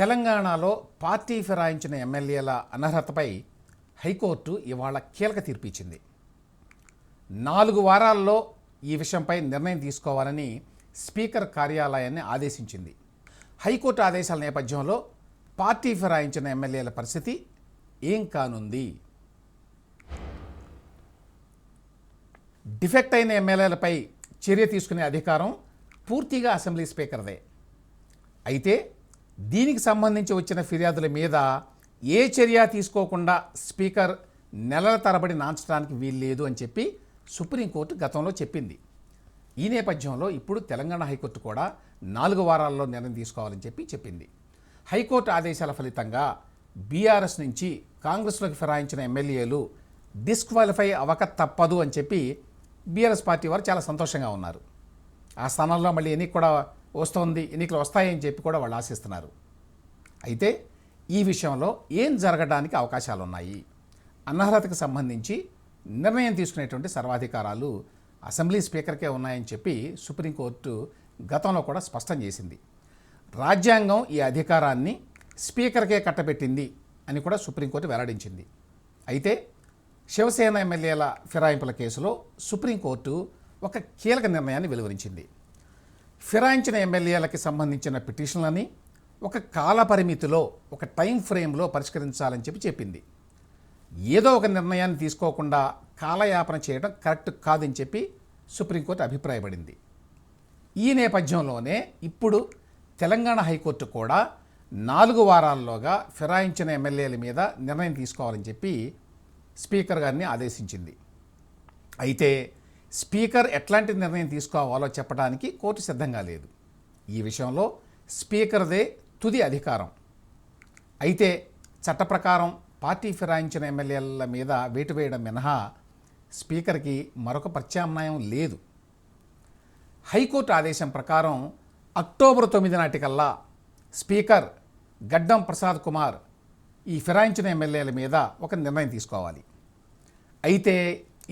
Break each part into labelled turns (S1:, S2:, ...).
S1: తెలంగాణలో పార్టీ ఫిరాయించిన ఎమ్మెల్యేల అనర్హతపై హైకోర్టు ఇవాళ కీలక తీర్పు ఇచ్చింది నాలుగు వారాల్లో ఈ విషయంపై నిర్ణయం తీసుకోవాలని స్పీకర్ కార్యాలయాన్ని ఆదేశించింది. హైకోర్టు ఆదేశాల నేపథ్యంలో పార్టీ ఫిరాయించిన ఎమ్మెల్యేల పరిస్థితి ఏం కానుంది? డిఫెక్ట్ అయిన ఎమ్మెల్యేలపై చర్య తీసుకునే అధికారం పూర్తిగా అసెంబ్లీ స్పీకర్దే. అయితే దీనికి సంబంధించి వచ్చిన ఫిర్యాదుల మీద ఏ చర్య తీసుకోకుండా స్పీకర్ నెలల తరబడి నాంచడానికి వీల్లేదు అని చెప్పి సుప్రీంకోర్టు గతంలో చెప్పింది. ఈ నేపథ్యంలో ఇప్పుడు తెలంగాణ హైకోర్టు కూడా నాలుగు వారాల్లో నిర్ణయం తీసుకోవాలని చెప్పి చెప్పింది. హైకోర్టు ఆదేశాల ఫలితంగా బీఆర్ఎస్ నుంచి కాంగ్రెస్లోకి ఫిరాయించిన ఎమ్మెల్యేలు డిస్క్వాలిఫై అవ్వక తప్పదు అని చెప్పి బీఆర్ఎస్ పార్టీ వారు చాలా సంతోషంగా ఉన్నారు. ఆ స్థానంలో మళ్ళీ ఎన్నిక కూడా వస్తుంది ఎన్నికలు వస్తాయని చెప్పి కూడా వాళ్ళు ఆశిస్తున్నారు. అయితే ఈ విషయంలో ఏం జరగడానికి అవకాశాలు ఉన్నాయి అనర్హతకు సంబంధించి నిర్ణయం తీసుకునేటువంటి సర్వాధికారాలు అసెంబ్లీ స్పీకర్కే ఉన్నాయని చెప్పి సుప్రీంకోర్టు గతంలో కూడా స్పష్టం చేసింది. రాజ్యాంగం ఈ అధికారాన్ని స్పీకర్కే కట్టబెట్టింది అని కూడా సుప్రీంకోర్టు వెల్లడించింది. అయితే శివసేన ఎమ్మెల్యేల ఫిరాయింపుల కేసులో సుప్రీంకోర్టు ఒక కీలక నిర్ణయాన్ని వెలువరించింది. ఫిరాయించిన ఎమ్మెల్యేలకి సంబంధించిన పిటిషన్లని ఒక కాల పరిమితిలో ఒక టైం ఫ్రేమ్లో పరిష్కరించాలని చెప్పి చెప్పింది. ఏదో ఒక నిర్ణయాన్ని తీసుకోకుండా కాలయాపన చేయడం కరెక్ట్ కాదని చెప్పి సుప్రీంకోర్టు అభిప్రాయపడింది. ఈ నేపథ్యంలోనే ఇప్పుడు తెలంగాణ హైకోర్టు కూడా నాలుగు వారాల్లోగా ఫిరాయించిన ఎమ్మెల్యేల మీద నిర్ణయం తీసుకోవాలని చెప్పి స్పీకర్ గారిని ఆదేశించింది. అయితే స్పీకర్ ఎట్లాంటి నిర్ణయం తీసుకోవాలో చెప్పడానికి కోర్టు సిద్ధంగా లేదు. ఈ విషయంలో స్పీకర్దే తుది అధికారం. అయితే చట్ట ప్రకారం పార్టీ ఫిరాయించిన ఎమ్మెల్యేల మీద వేటు వేయడం మినహా స్పీకర్కి మరొక ప్రత్యామ్నాయం లేదు. హైకోర్టు ఆదేశం ప్రకారం అక్టోబర్ తొమ్మిది నాటికల్లా స్పీకర్ గడ్డం ప్రసాద్ కుమార్ ఈ ఫిరాయించిన ఎమ్మెల్యేల మీద ఒక నిర్ణయం తీసుకోవాలి. అయితే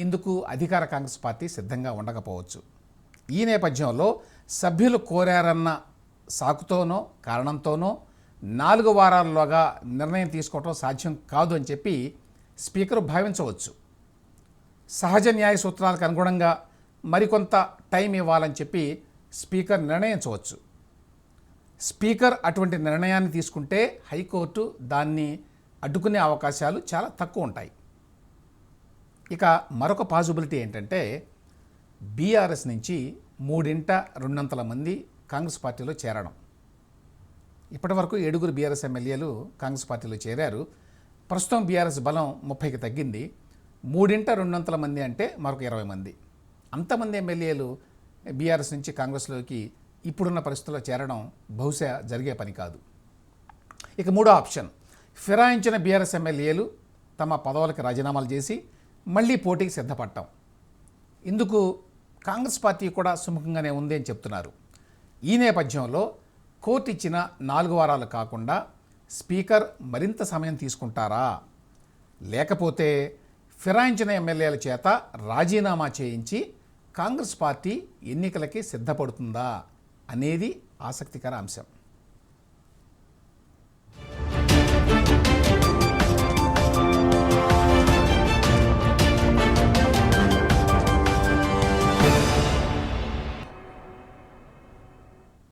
S1: ఇందుకు అధికార కాంగ్రెస్ పార్టీ సిద్ధంగా ఉండకపోవచ్చు. ఈ నేపథ్యంలో సభ్యులు కోరారన్న సాకుతోనో కారణంతోనో నాలుగు వారాల్లోగా నిర్ణయం తీసుకోవటం సాధ్యం కాదు అని చెప్పి స్పీకర్ భావించవచ్చు. సహజ న్యాయ సూత్రాలకు అనుగుణంగా మరికొంత టైం ఇవ్వాలని చెప్పి స్పీకర్ నిర్ణయించవచ్చు. స్పీకర్ అటువంటి నిర్ణయాన్ని తీసుకుంటే హైకోర్టు దాన్ని అడ్డుకునే అవకాశాలు చాలా తక్కువ ఉంటాయి. ఇక మరొక పాసిబిలిటీ ఏంటంటే బీఆర్ఎస్ నుంచి మూడింట రెండంతల మంది కాంగ్రెస్ పార్టీలో చేరడం. ఇప్పటివరకు ఏడుగురు బీఆర్ఎస్ ఎమ్మెల్యేలు కాంగ్రెస్ పార్టీలో చేరారు. ప్రస్తుతం బీఆర్ఎస్ బలం ముప్పైకి తగ్గింది. మూడింట రెండొంతల మంది అంటే మరొక ఇరవై మంది. అంతమంది ఎమ్మెల్యేలు బీఆర్ఎస్ నుంచి కాంగ్రెస్లోకి ఇప్పుడున్న పరిస్థితుల్లో చేరడం బహుశా జరిగే పని కాదు. ఇక మూడో ఆప్షన్. ఫిరాయించిన బీఆర్ఎస్ ఎమ్మెల్యేలు తమ పదవులకు రాజీనామాలు చేసి మళ్ళీ పోటీకి సిద్ధపడటం ఇందుకు కాంగ్రెస్ పార్టీ కూడా సుముఖంగానే ఉంది అని చెప్తున్నారు. ఈ నేపథ్యంలో కోర్టు ఇచ్చిన నాలుగు వారాలు కాకుండా స్పీకర్ మరింత సమయం తీసుకుంటారా? లేకపోతే ఫిరాయించిన ఎమ్మెల్యేల చేత రాజీనామా చేయించి కాంగ్రెస్ పార్టీ ఎన్నికలకి సిద్ధపడుతుందా అనేది ఆసక్తికర అంశం.